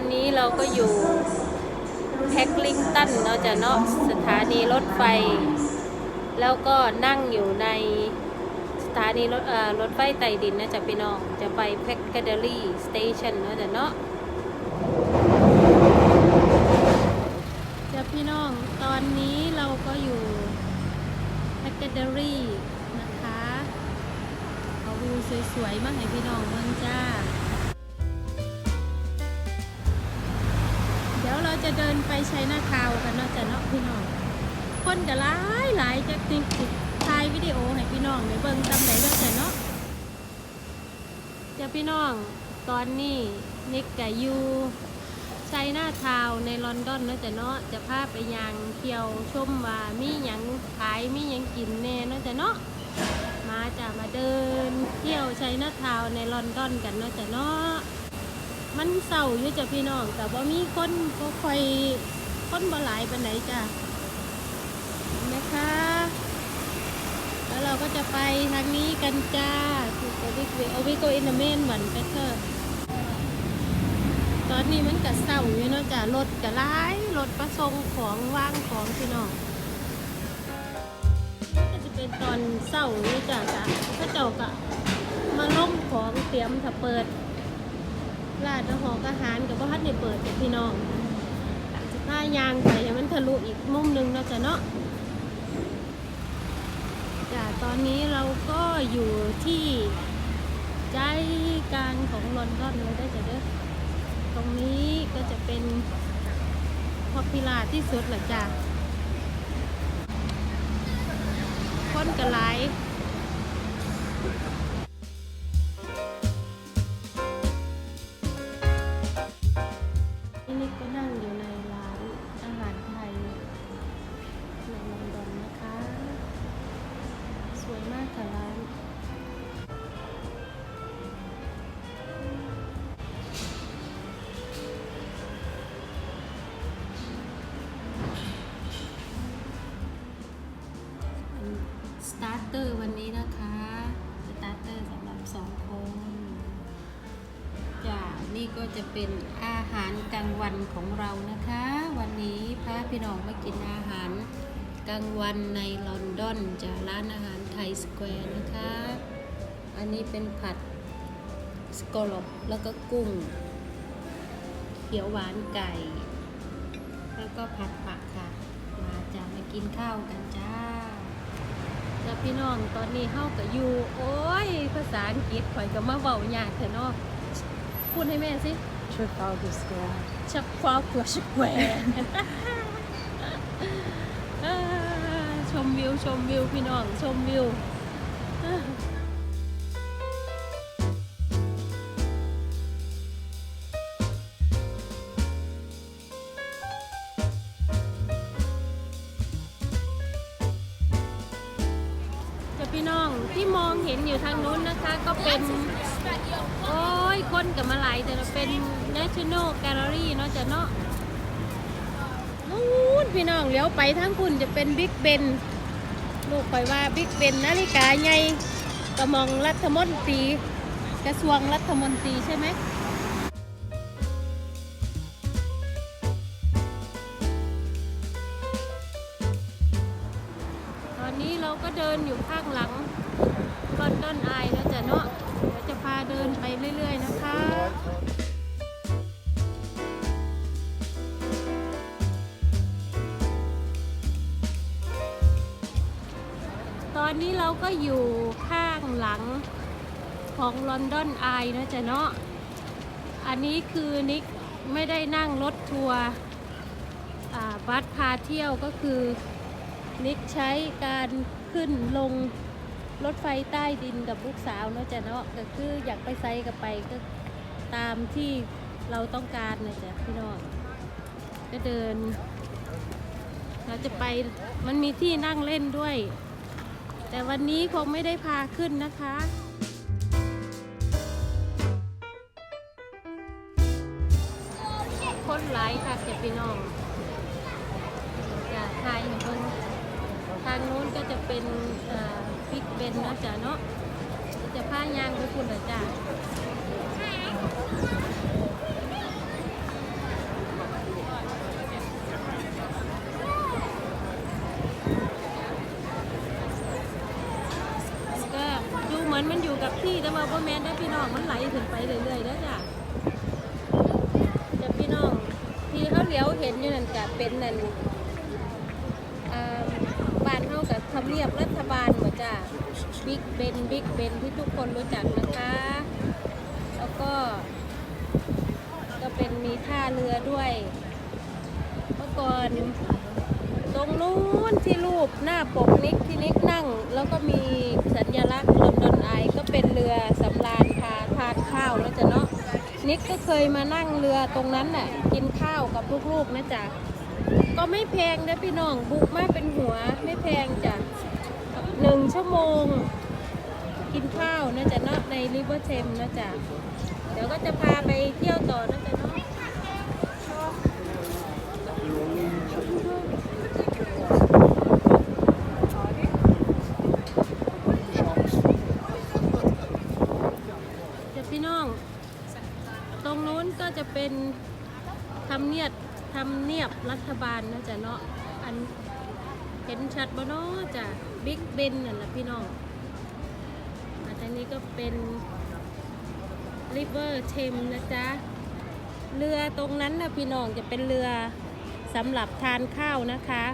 อนนี้เราก็อยู่แฮกลิงตันเนาะจะเนาะสถานีรถไฟ แล้วก็นั่งอยู่ในสถานีรถรถไฟใต้ดินนะจะพี่น้อง จะไปแพ็กเกอรี่สเตชันเนาะจะเนาะจะพี่น้องตอนนี้เราก็อยู่แพ็กเกอรี่นะคะ เอาวิวสวยๆมาให้พี่น้องเมืองจ้า จะเดินไปใช้หน้าทาวกันเนาะจ้ะเนาะพี่น้อง คนก็หลายหลายจะติดถ่ายวิดีโอให้พี่น้องในเบิ่งตำไหนเนาะจ้ะเนาะจ้ะพี่น้องตอนนี้นิกกับยูใช้หน้าทาวในลอนดอนเนาะจ้ะเนาะจะพาไปยังเที่ยวชมว่ามีหยังขายมีหยังกินแน่เนาะจ้ะเนาะมาจะมาเดินเที่ยวใช้หน้าทาวในลอนดอนกันเนาะจ้ะเนาะ มันเศร้าอยู่จ้ะพี่น้องแต่ว่ามีคนก็ค่อยคนบ่หลายปานไหนจ้ะนะคะ แล้วเราก็จะไปทางนี้กันจ้าคือไปวิกเอาวิโกอินเมนเหมือนกันเถอะตอนนี้มันกัเศร้าอยู่เนาะจ้ะรถกะร้ายรถประสงของว่างของพี่น้องก็จะเป็นตอนเศร้านี่จ้ะจ้ะพระเจ้ากะมาล่มของเตรียมถ้าเปิด ร้านอาหารอาหารกับว่าทัดในเปิดจ้ะพี่น้องจะพายางไปให้มันทะลุอีกมุมหนึงเนาจะเนาะจ้ะตอนนี้เราก็อยู่ที่ใจกลางของลอนดอนเลยได้จ้ะเด้อตรงนี้ก็จะเป็นพอพิลาที่สุดแหละจ้ะคนกระไล วยมากค่ะร้านสตาร์เตอร์วันนี้นะคะ สตาร์เตอร์สำหรับสองคนจ้ะนี่ก็จะเป็นอาหารกลางวันของเรานะคะ วันนี้พาพี่น้องมากินอาหาร กลางวันในลอนดอนจากร้านอาหารไทยสแควร์นะคะ อันนี้เป็นผัดสกอลลอปแล้วก็กุ้ง เขียวหวานไก่ แล้วก็ผัดผักค่ะ มาจะมากินข้าวกันจ้าจ้าพี่น้องตอนนี้เฮากับอยู่โอ้ย ภาษาอังกฤษข่อยก็มาเว้ายากเถอะเนาะพูดให้แม่สิ Trafalgar Square. ชัก วชมวิวพี่น้องชมวิวจะพี่น้องที่มองเห็นอยู่ทางนู้นนะคะก็เป็น โอ้ยคนกับมาหลายแต่เป็น National Gallery เนาะจะเนาะนู้นพี่น้องเลี้ยวไปทั้งคุณจะเป็นบิ๊กเบน ลูกคอยว่าบิ๊กเบนนาฬิกาใหญ่กระมองรัฐมนตรีกระทรวงรัฐมนตรีใช่ไหมตอนนี้เราก็เดินอยู่ข้างหลังลอนดอนไอแล้วจะเนาะเดี๋ยวจะพาเดินไปเรื่อย ๆ นะคะ อนนี้เราก็อยู่ข้างหลังของลอนดอนไอนะจ๊ะเนาะ อันนี้คือนิกไม่ได้นั่งรถทัวร์บัสพาเที่ยวก็คือ นิกใช้การขึ้นลงรถไฟใต้ดินกับลูกสาวเนาะจ๊ะเนาะก็คืออยากไปไซกับไปก็ตามที่เราต้องการนะจ๊ะพี่น้องก็เดิน เราจะไปมันมีที่นั่งเล่นด้วย แต่วันนี้คงไม่ได้พาขึ้นนะคะคนหลายค่ะเก็บพี่น้องจะไทยเพิ่นทางนู้นก็จะเป็นพิกเบนนะจ้ะเนาะจะผ้ายางไปคุณเหรอจ้ะ ที่แต่ว่าบ่แม่นได้พี่น้องมันไหลขึ้นไปเรื่อยๆเด้อจ้ะจะพี่น้องที่เขาเลี้ยวเห็นอยู่นั่นก็เป็นนั่นบ้านเฮากับทำเนียบรัฐบาลบ่จ้ะบิ๊กเบนบิ๊กเบนที่ทุกคนรู้จักนะคะ แล้วก็ ก็เป็นมีท่าเรือด้วยเมื่อก่อนตรงนู้นที่รูปหน้าปกนิกที่นิกนั่ง แล้วก็มีสัญลักษณ์ลอนดอนไอก็ เป็นเรือสำราญพาทานข้าวแล้วจะเนาะนิกก็เคยมานั่งเรือตรงนั้นน่ะกินข้าวกับลูกๆนะจ๊ะก็ไม่แพงนะพี่น้องบุกมาเป็นหัวไม่แพงจ้ะหนึ่งชั่วโมง กินข้าวนะจ๊ะเนาะในริเวอร์เทมนะจ๊ะเดี๋ยวก็จะพาไปเที่ยวต่อนะจ๊ะเนาะำเนียบรัฐบาลนะจ๊ะเนาะอันเห็นชัดบ่เนาะจ้ะบิ๊กเบนนั่นแหละพี่น้องอันทางนี้ก็เป็นริเวอร์เทมนะจ๊ะเรือตรงนั้นนะพี่น้องจะเป็นเรือสำหรับทานข้าวนะคะ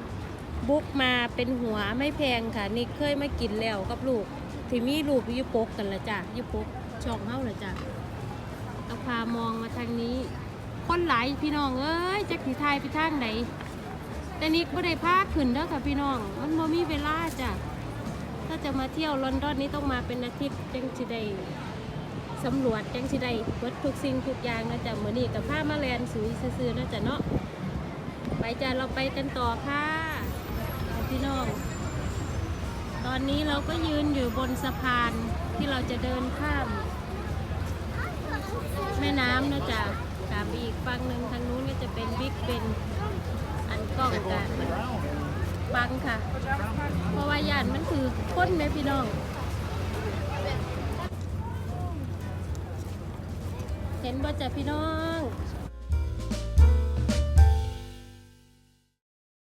บุกมาเป็นหัวไม่แพงค่ะ นี่เคยมากินแล้วกับลูกที่มีลูกยุปกกันละจ้ะยุปกช่องเฮ้าละจ้ะเอาพามองมาทางนี้ คนหลายพี่น้องเอ้ยจักสีไทยไปทางไหนแต่นิกไม่ได้พาขึ้นเด้อค่ะพี่น้อง มันบ่มีเวลาจ้ะถ้าจะมาเที่ยวลอนดอนนี้ต้องมาเป็นอาทิตย์จังสิได้สำรวจจังสิได้เบิดทุกสิ่งทุกอย่างนะจ๊ะเหมือนี้กับผ้ามาแลนสุยซื่อๆนะจ๊ะเนาะไปจ้ะเราไปกันต่อค่ะพี่น้อง ตอนนี้เราก็ยืนอยู่บนสะพานที่เราจะเดินข้าม แม่น้ำนะจ๊ะ กลับไปอีกฝั่งหนึ่งทางนู้นก็จะเป็นบิ๊กเป็นอันกล้องกันบังค่ะ เพราะว่าย่านมันคือค้นไหมพี่น้อง เห็นบ่จ้ะพี่น้อง